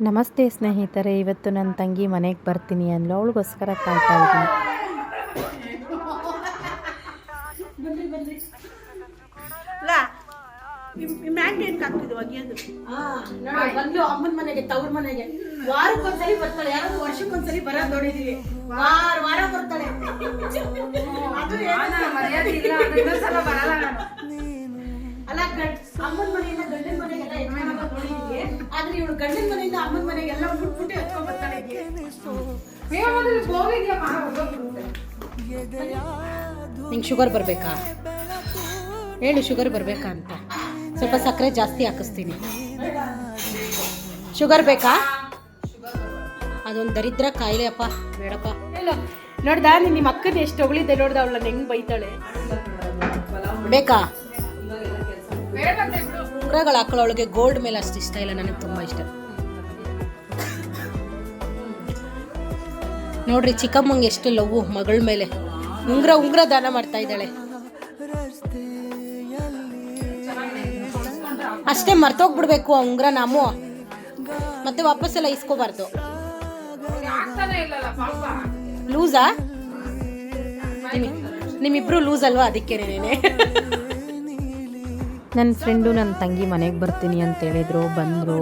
ನಮಸ್ತೆ ಸ್ನೇಹಿತರೆ ಇವತ್ತು ನನ್ನ ತಂಗಿ ಮನೆಗೆ ಬರ್ತೀನಿ ಅಂದ್ಲು. ಅವಳಿಗೋಸ್ಕರ ಕಾಯ್ತಾ ಇದ್ದೀನಿ. ಅಲ್ಲ ಬಂದು ಅಮ್ಮನ ಮನೆಗೆ ತವ್ರ ಮನೆಗೆ. ವಾರಕ್ಕೊಂದ್ಸಲಿ ಬರ್ತಾಳೆ ಯಾರಾದ್ರೂ ವರ್ಷಕ್ಕೊಂದ್ಸಲಿ ಬರೋದ್ ನೋಡಿದೀವಿ. ವಾರ ವಾರ ಬರ್ತಾಳೆ. ಅದು ಅಲ್ಲ ಗಂಡ್- ಅಮ್ಮನ ಮನೆಯಿಂದ ಗಂಡನ ಮನೆ ಆದ್ರೆ ಇವಳು ಗಂಡನ ಮನೆಯಿಂದ ಅಮ್ಮನ ಮನೆಗೆಲ್ಲ ಬಿಟ್ಬಿಟ್ಟು ಎತ್ಕೊಂಡ್ ಬರ್ತಾಳೆ. ನಿಂಗೆ ಶುಗರ್ ಬರಬೇಕಾ? ಹೇಳು ಶುಗರ್ ಬರಬೇಕಾ ಅಂತ. ಸ್ವಲ್ಪ ಸಕ್ಕರೆ ಜಾಸ್ತಿ ಹಾಕಿಸ್ತೀನಿ. ಶುಗರ್ ಬೇಕಾ? ಅದೊಂದು ದರಿದ್ರ ಕಾಯಿಲೆ ಅಪ್ಪ ಬೇಡಪ್ಪ. ನೋಡ್ದ ನೀನ್ ನಿಮ್ಮ ಅಕ್ಕನ ಎಷ್ಟು ಹೊಗಳಿದ್ದೆ ನೋಡ್ದ ಅವಳನ್ನ ಹೆಂಗ್ ಬೈತಾಳೆ? ಬೇಕಾ? ಉಂಗ್ರಗಳು ಹಾಕೊಳ್ಳೋಳಿಗೆ ಗೋಲ್ಡ್ ಮೇಲೆ ಅಷ್ಟು ಇಷ್ಟ ಇಲ್ಲ ನನಗೆ ತುಂಬ ಇಷ್ಟ. ನೋಡ್ರಿ ಚಿಕ್ಕಮ್ಮಂಗೆ ಎಷ್ಟು ಲವ್ವು, ಮಗಳ ಮೇಲೆ. ಉಂಗ್ರ ಉಂಗ್ರ ದಾನ ಮಾಡ್ತಾ ಇದ್ದಾಳೆ. ಅಷ್ಟೇ ಮರ್ತೋಗ್ಬಿಡ್ಬೇಕು ಆ ಉಂಗ್ರ ನಾವು ಮತ್ತೆ ವಾಪಸ್ ಎಲ್ಲ ಇಸ್ಕೋಬಾರ್ದು. ಲೂಸಾ ನಿಮ್ಮಿ- ನಿಮ್ಮಿಬ್ರು ಲೂಸ್ ಅಲ್ವಾ? ಅದಕ್ಕೆ ನೇನೆ ನನ್ನ ಫ್ರೆಂಡು ನನ್ನ ತಂಗಿ ಮನೆಗೆ ಬರ್ತೀನಿ ಅಂತ ಹೇಳಿದ್ರು, ಬಂದರು.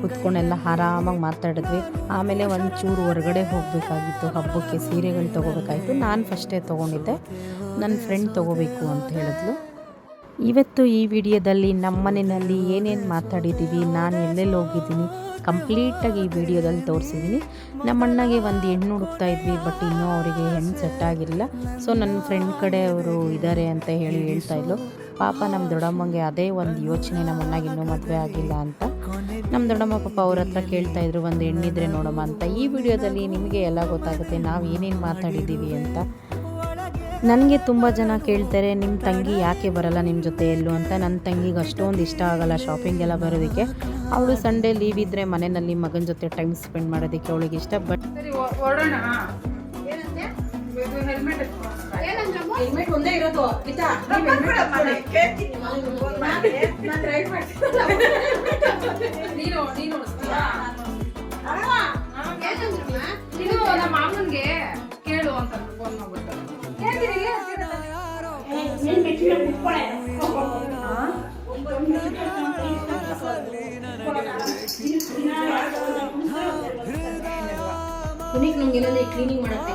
ಕುತ್ಕೊಂಡೆಲ್ಲ ಆರಾಮಾಗಿ ಮಾತಾಡಿದ್ವಿ. ಆಮೇಲೆ ಒಂದು ಚೂರು ಹೊರಗಡೆ ಹೋಗಬೇಕಾಗಿತ್ತು. ಹಬ್ಬಕ್ಕೆ ಸೀರೆಗಳು ತೊಗೋಬೇಕಾಯಿತು. ನಾನು ಫಸ್ಟೇ ತೊಗೊಂಡಿದ್ದೆ. ನನ್ನ ಫ್ರೆಂಡ್ ತೊಗೋಬೇಕು ಅಂತ ಹೇಳಿದ್ಲು. ಇವತ್ತು ಈ ವಿಡಿಯೋದಲ್ಲಿ ನಮ್ಮ ಮನೆಯಲ್ಲಿ ಏನೇನು ಮಾತಾಡಿದ್ದೀವಿ ನಾನು ಎಲ್ಲೆಲ್ಲಿ ಹೋಗಿದ್ದೀನಿ ಕಂಪ್ಲೀಟಾಗಿ ಈ ವಿಡಿಯೋದಲ್ಲಿ ತೋರಿಸಿದ್ದೀನಿ ನಮ್ಮಣ್ಣಗೆ ಒಂದು ಹೆಣ್ಣು ಹುಡುಕ್ತಾ ಇದ್ವಿ ಬಟ್ ಇನ್ನೂ ಅವರಿಗೆ ಹೆಣ್ಣು ಸೆಟ್ ಆಗಿರಲಿಲ್ಲ. ಸೊ ನನ್ನ ಫ್ರೆಂಡ್ ಕಡೆ ಅವರು ಇದ್ದಾರೆ ಅಂತ ಹೇಳಿ ಹೇಳ್ತಾ ಪಾಪ ನಮ್ಮ ದೊಡ್ಡಮ್ಮಗೆ ಅದೇ ಒಂದು ಯೋಚನೆ, ನಮ್ಮ ಅಣ್ಣಗೆ ಇನ್ನೂ ಮದುವೆ ಆಗಿಲ್ಲ ಅಂತ. ನಮ್ಮ ದೊಡ್ಡಮ್ಮ ಪಾಪ ಅವ್ರ ಹತ್ರ ಕೇಳ್ತಾ ಇದ್ರು, ಒಂದು ಹೆಣ್ಣಿದ್ರೆ ನೋಡಮ್ಮ ಅಂತ. ಈ ವಿಡಿಯೋದಲ್ಲಿ ನಿಮಗೆ ಎಲ್ಲ ಗೊತ್ತಾಗುತ್ತೆ, ನಾವು ಏನೇನು ಮಾತಾಡಿದ್ದೀವಿ ಅಂತ. ನನಗೆ ತುಂಬ ಜನ ಕೇಳ್ತಾರೆ, ನಿಮ್ಮ ತಂಗಿ ಯಾಕೆ ಬರಲ್ಲ ನಿಮ್ಮ ಜೊತೆ ಎಲ್ಲೂ ಅಂತ. ನನ್ನ ತಂಗಿಗೆ ಅಷ್ಟೊಂದು ಇಷ್ಟ ಆಗಲ್ಲ ಶಾಪಿಂಗ್ ಎಲ್ಲ ಬರೋದಕ್ಕೆ. ಅವಳು ಸಂಡೇ ಲೀವ್ ಇದ್ದರೆ ಮನೆಯಲ್ಲಿ ಮಗನ ಜೊತೆ ಟೈಮ್ ಸ್ಪೆಂಡ್ ಮಾಡೋದಕ್ಕೆ ಅವಳಿಗೆ ಇಷ್ಟ ಬಟ್ ಹೆಲ್ಮೆಟ್ ಒಂದೇ ಇರೋದು ಗೀತಾ ನಾನ್ ಮಾಡ್ತೀನಲ್ಲ. ಇದು ನಮ್ಮ ಮಾಮನ್ಗೆ ಕೇಳು ಅಂತ ಫೋನ್ ನೀನ್ ಪುನೀತ್ ಏನಾದ್ರು ಕ್ಲೀನಿಂಗ್ ಮಾಡತ್ತೆ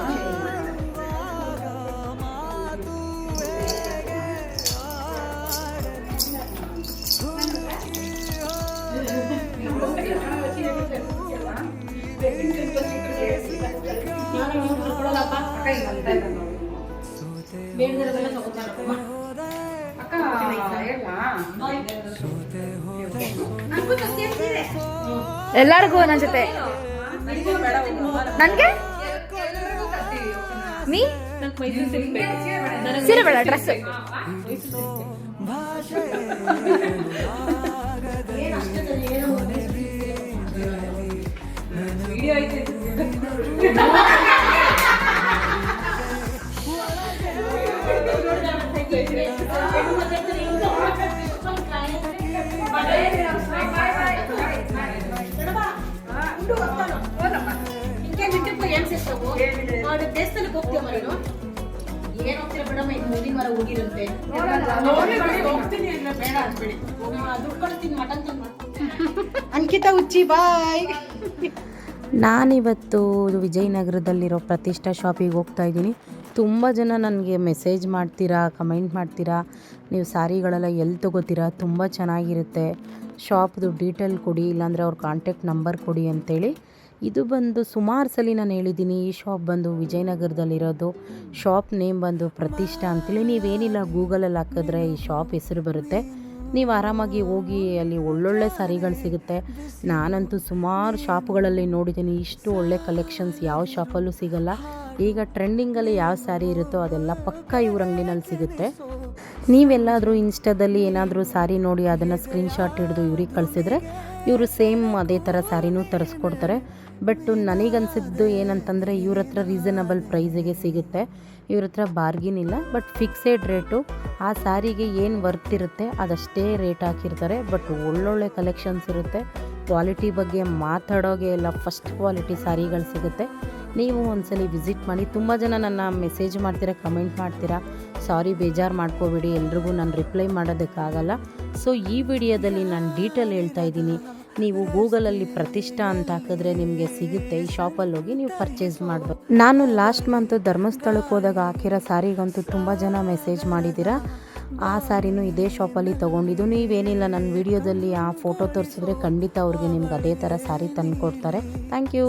ಅಕ್ಕ ಹಿಂಗ್ ಅಂತ. ಬೇಡದಿರೋದೆಲ್ಲ ತಗೋತಾರಪ್ಪ ಅಕ್ಕ ಹೇಳ ಎಲ್ಲರಿಗೂ ನನ್ನ ಜೊತೆ. ನನಗೆ ನೀ ಸೀರೆ ಬೇಡ. ಡ್ರೆಸ್. ಉಚ್ಚಿ ತಂದು ಅಂಕಿತಾ ಹುಚ್ಚಿ ಬಾಯ್ ನಾನಿವತ್ತು ವಿಜಯನಗರದಲ್ಲಿರೋ ಪ್ರತಿಷ್ಠಾ ಶಾಪಿಗೆ ಹೋಗ್ತಾ ಇದ್ದೀನಿ. ತುಂಬ ಜನ ನನಗೆ ಮೆಸೇಜ್ ಮಾಡ್ತೀರಾ, ಕಮೆಂಟ್ ಮಾಡ್ತೀರಾ, ನೀವು ಸ್ಯಾರಿಗಳೆಲ್ಲ ಎಲ್ಲಿ ತೊಗೋತೀರಾ, ತುಂಬ ಚೆನ್ನಾಗಿರುತ್ತೆ. ಶಾಪ್ದು ಡೀಟೇಲ್ ಕೊಡಿ, ಇಲ್ಲಾಂದರೆ ಅವ್ರ ಕಾಂಟ್ಯಾಕ್ಟ್ ನಂಬರ್ ಕೊಡಿ ಅಂತೇಳಿ. ಇದು ಬಂದು ಸುಮಾರು ಸಲ ನಾನು ಹೇಳಿದ್ದೀನಿ, ಈ ಶಾಪ್ ಬಂದು ವಿಜಯನಗರದಲ್ಲಿರೋದು, ಶಾಪ್ ನೇಮ್ ಬಂದು ಪ್ರತಿಷ್ಠಾ ಅಂತೇಳಿ. ನೀವೇನಿಲ್ಲ ಗೂಗಲಲ್ಲಿ ಹಾಕಿದ್ರೆ ಈ ಶಾಪ್ ಹೆಸರು ಬರುತ್ತೆ. ನೀವು ಆರಾಮಾಗಿ ಹೋಗಿ ಅಲ್ಲಿ ಒಳ್ಳೊಳ್ಳೆ ಸ್ಯಾರಿಗಳು ಸಿಗುತ್ತೆ. ನಾನಂತೂ ಸುಮಾರು ಶಾಪ್ಗಳಲ್ಲಿ ನೋಡಿದ್ದೀನಿ, ಇಷ್ಟು ಒಳ್ಳೆ ಕಲೆಕ್ಷನ್ಸ್ ಯಾವ ಶಾಪಲ್ಲೂ ಸಿಗಲ್ಲ. ಈಗ ಟ್ರೆಂಡಿಂಗಲ್ಲಿ ಯಾವ ಸ್ಯಾರಿ ಇರುತ್ತೋ ಅದೆಲ್ಲ ಪಕ್ಕ ಇವ್ರ ಅಂಗಡಿನಲ್ಲಿ ಸಿಗುತ್ತೆ. ನೀವೆಲ್ಲಾದರೂ ಇನ್ಸ್ಟಾದಲ್ಲಿ ಏನಾದರೂ ಸ್ಯಾರಿ ನೋಡಿ ಅದನ್ನು ಸ್ಕ್ರೀನ್ಶಾಟ್ ಹಿಡಿದು ಇವ್ರಿಗೆ ಕಳಿಸಿದ್ರೆ ಇವರು ಸೇಮ್ ಅದೇ ಥರ ಸ್ಯಾರಿನೂ ತರಿಸ್ಕೊಡ್ತಾರೆ. ಬಟ್ ನನಗನ್ಸಿದ್ದು ಏನಂತಂದರೆ ಇವ್ರ ಹತ್ರ ರೀಸನಬಲ್ ಪ್ರೈಸಿಗೆ ಸಿಗುತ್ತೆ. ಇವ್ರ ಹತ್ರ ಬಾರ್ಗಿನ್ ಇಲ್ಲ ಬಟ್ ಫಿಕ್ಸೆಡ್ ರೇಟು ಆ ಸ್ಯಾರಿಗೆ ಏನು ವರ್ತ್ ಇರುತ್ತೆ ಅದಷ್ಟೇ ರೇಟ್ ಹಾಕಿರ್ತಾರೆ. ಬಟ್ ಒಳ್ಳೊಳ್ಳೆ ಕಲೆಕ್ಷನ್ಸ್ ಇರುತ್ತೆ. ಕ್ವಾಲಿಟಿ ಬಗ್ಗೆ ಮಾತಾಡೋಗೆ ಎಲ್ಲ ಫಸ್ಟ್ ಕ್ವಾಲಿಟಿ ಸ್ಯಾರಿಗಳು ಸಿಗುತ್ತೆ. ನೀವು ಒಂದ್ಸಲಿ ವಿಸಿಟ್ ಮಾಡಿ. ತುಂಬ ಜನ ನನ್ನ ಮೆಸೇಜ್ ಮಾಡ್ತೀರಾ, ಕಮೆಂಟ್ ಮಾಡ್ತೀರಾ. ಸಾರಿ, ಬೇಜಾರು ಮಾಡ್ಕೋಬೇಡಿ, ಎಲ್ರಿಗೂ ನಾನು ರಿಪ್ಲೈ ಮಾಡೋದಕ್ಕಾಗಲ್ಲ. ಸೊ, ಈ ವಿಡಿಯೋದಲ್ಲಿ ನಾನು ಡೀಟೇಲ್ ಹೇಳ್ತಾ ಇದ್ದೀನಿ. ನೀವು ಗೂಗಲಲ್ಲಿ ಪ್ರತಿಷ್ಠಾ ಅಂತ ಹಾಕಿದ್ರೆ ನಿಮಗೆ ಸಿಗುತ್ತೆ. ಈ ಶಾಪಲ್ಲಿ ಹೋಗಿ ನೀವು ಪರ್ಚೇಸ್ ಮಾಡಬೇಕು ನಾನು ಲಾಸ್ಟ್ ಮಂತ್ ಧರ್ಮಸ್ಥಳಕ್ಕೆ ಹೋದಾಗ ಹಾಕಿರೋ ಸಾರಿಗಂತೂ ತುಂಬ ಜನ ಮೆಸೇಜ್ ಮಾಡಿದ್ದೀರಾ. ಆ ಸ್ಯಾರಿನೂ ಇದೇ ಶಾಪಲ್ಲಿ ತೊಗೊಂಡಿದ್ದು. ನೀವೇನಿಲ್ಲ, ನನ್ನ ವಿಡಿಯೋದಲ್ಲಿ ಆ ಫೋಟೋ ತೋರಿಸಿದ್ರೆ ಖಂಡಿತ ಅವ್ರಿಗೆ ನಿಮ್ಗೆ ಅದೇ ಥರ ಸ್ಯಾರಿ ತಂದು ಕೊಡ್ತಾರೆ ಥ್ಯಾಂಕ್ ಯು.